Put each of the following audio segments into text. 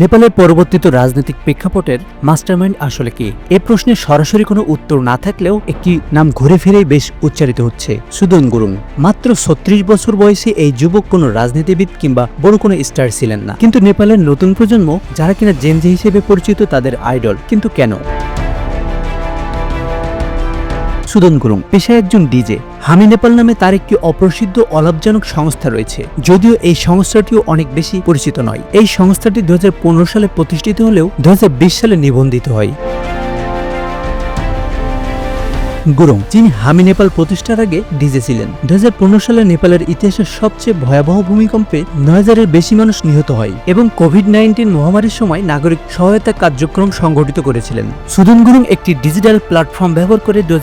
নেপালের পরবর্তীত রাজনৈতিক প্রেক্ষাপটের মাস্টারমাইন্ড আসলে কি? এ প্রশ্নে সরাসরি কোনো উত্তর না থাকলেও একটি নাম ঘুরে ফিরেই বেশ উচ্চারিত হচ্ছে। সুদন গুরুং মাত্র ছত্রিশ বছর বয়সে এই যুবক কোনো রাজনীতিবিদ কিংবা বড় কোনো স্টার ছিলেন না। কিন্তু নেপালের নতুন প্রজন্ম, যারা কিনা জেনজি হিসেবে পরিচিত, তাদের আইডল। কিন্তু কেন? সুদন গুরুং, পেশায় একজন ডিজে হামি নেপাল নামে তার একটি অপ্রসিদ্ধ অলাভজনক সংস্থা রয়েছে, যদিও এই সংস্থাটিও অনেক বেশি পরিচিত নয়। এই সংস্থাটি দু হাজার পনেরো সালে প্রতিষ্ঠিত হলেও দু হাজার বিশ সালে নিবন্ধিত হয়। গুরুং, যিনি হামি নেপাল প্রতিষ্ঠার আগে ডিজে ছিলেন। দু হাজার পনেরো সালে নেপালের ইতিহাসের সবচেয়ে ভয়াবহ ভূমিকম্পে নয় হাজারের বেশি মানুষ নিহত হয় এবং কোভিড নাইন্টিন মহামারীর সময় নাগরিক সহায়তা কার্যক্রম সংগঠিত করেছিলেন। সুদন গুরুং একটি ডিজিটাল প্ল্যাটফর্ম ব্যবহার করে দু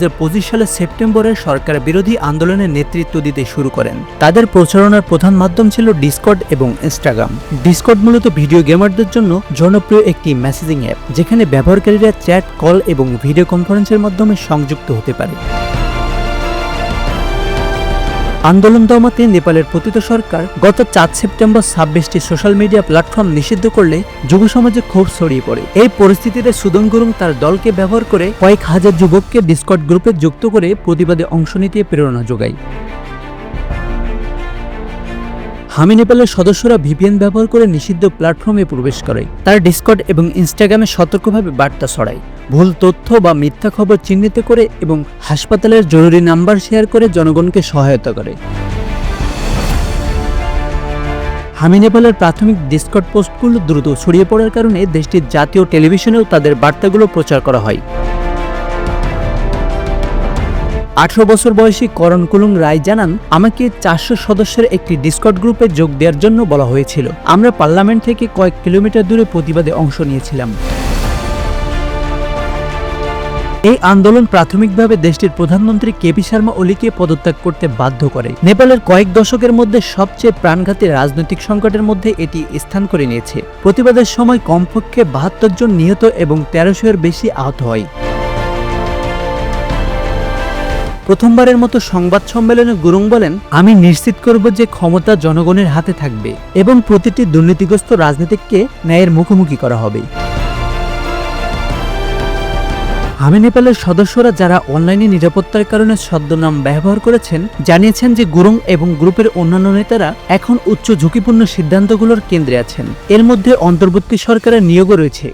সালের সেপ্টেম্বরে সরকার বিরোধী আন্দোলনের নেতৃত্ব দিতে শুরু করেন। তাদের প্রচারণার প্রধান মাধ্যম ছিল ডিসকর্ড এবং ইনস্টাগ্রাম। ডিসকর্ড মূলত ভিডিও গেমারদের জন্য জনপ্রিয় একটি মেসেজিং অ্যাপ, যেখানে ব্যবহারকারীরা চ্যাট, কল এবং ভিডিও কনফারেন্সের মাধ্যমে সংযুক্ত হতে পারে। আন্দোলন দমাতে নেপালের পতিত সরকার গত চার সেপ্টেম্বর ছাব্বিশটি সোশ্যাল মিডিয়া প্ল্যাটফর্ম নিষিদ্ধ করলে যুব সমাজে ক্ষোভ ছড়িয়ে পড়ে। এই পরিস্থিতিতে সুদন গুরুং তার দলকে ব্যবহার করে কয়েক হাজার যুবককে ডিসকট গ্রুপে যুক্ত করে প্রতিবাদে অংশ নিতে প্রেরণা যোগায়। হামি নেপালের সদস্যরা ভিপিএন ব্যবহার করে নিষিদ্ধ প্ল্যাটফর্মে প্রবেশ করে। তার ডিসকট এবং ইনস্টাগ্রামে সতর্কভাবে বার্তা ছড়ায়। ভুল তথ্য বা মিথ্যা খবর চিহ্নিত করে এবং হাসপাতালের জরুরি নাম্বার শেয়ার করে জনগণকে সহায়তা করে। হামি নেপালের প্রাথমিক ডিসকট পোস্টগুলো দ্রুত ছড়িয়ে পড়ার কারণে দেশটির জাতীয় টেলিভিশনেও তাদের বার্তাগুলো প্রচার করা হয়। আঠারো বছর বয়সী করণ কুলুং রায় জানান, আমাকে চারশো সদস্যের একটি ডিসকট গ্রুপে যোগ দেওয়ার জন্য বলা হয়েছিল। আমরা পার্লামেন্ট থেকে কয়েক কিলোমিটার দূরে প্রতিবাদে অংশ নিয়েছিলাম। এই আন্দোলন প্রাথমিকভাবে দেশটির প্রধানমন্ত্রী কেপি শর্মা ওলিকে পদত্যাগ করতে বাধ্য করে। নেপালের কয়েক দশকের মধ্যে সবচেয়ে প্রাণঘাতী রাজনৈতিক সংকটের মধ্যে এটি স্থান করে নিয়েছে। প্রতিবাদের সময় কমপক্ষে বাহাত্তর জন নিহত এবং তেরোশো এর বেশি আহত হয়। প্রথমবারের মতো সংবাদ সম্মেলনে গুরুং বলেন, আমি নিশ্চিত করব যে ক্ষমতা জনগণের হাতে থাকবে এবং প্রতিটি দুর্নীতিগ্রস্ত রাজনীতিককে ন্যায়ের মুখোমুখি করা হবে। হামি নেপালের সদস্যরা যারা অনলাইনে নিরাপত্তার কারণে ছদ্মনাম ব্যবহার করেছেন, জানিয়েছেন যে গুরুং এবং গ্রুপের অন্যান্য নেতারা এখন উচ্চ ঝুঁকিপূর্ণ সিদ্ধান্তগুলোর কেন্দ্রে আছেন। এর মধ্যে অন্তর্বর্তী সরকারের নিয়োগও রয়েছে,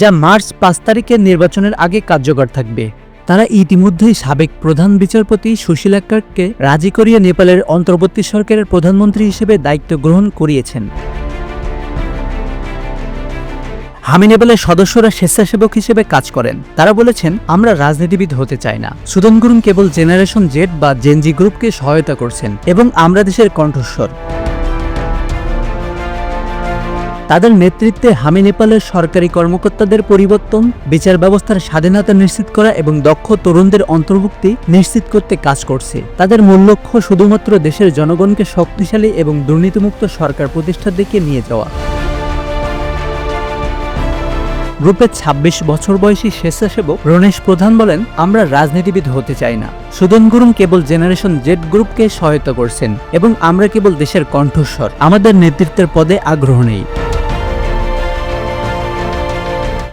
যা মার্চ পাঁচ তারিখের নির্বাচনের আগে কার্যকর থাকবে। তারা ইতিমধ্যেই সাবেক প্রধান বিচারপতি সুশীলা কার্ককে রাজি করিয়ে নেপালের অন্তর্বর্তী সরকারের প্রধানমন্ত্রী হিসেবে দায়িত্ব গ্রহণ করিয়েছেন। হামি নেপালের সদস্যরা স্বেচ্ছাসেবক হিসেবে কাজ করেন। তারা বলেছেন, আমরা রাজনীতিবিদ হতে চাই না। সুদন গুরুং কেবল জেনারেশন জেড বা জেনজি গ্রুপকে সহায়তা করছেন এবং আমরা দেশের কণ্ঠস্বর। তাদের নেতৃত্বে হামি নেপালের সরকারি কর্মকর্তাদের পরিবর্তন, বিচার ব্যবস্থার স্বাধীনতা নিশ্চিত করা এবং দক্ষ তরুণদের অন্তর্ভুক্তি নিশ্চিত করতে কাজ করছে। তাদের মূল লক্ষ্য শুধুমাত্র দেশের জনগণকে শক্তিশালী এবং দুর্নীতিমুক্ত সরকার প্রতিষ্ঠার দিকে নিয়ে যাওয়া। গ্রুপের ২৬ বছর বয়সী স্বেচ্ছাসেবক রণেশ প্রধান বলেন, আমরা রাজনীতিবিদ হতে চাই না। সুদন গুরুং কেবল জেনারেশন জেড গ্রুপকে সহায়তা করছেন এবং আমরা কেবল দেশের কণ্ঠস্বর। আমাদের নেতৃত্বের পদে আগ্রহ নেই।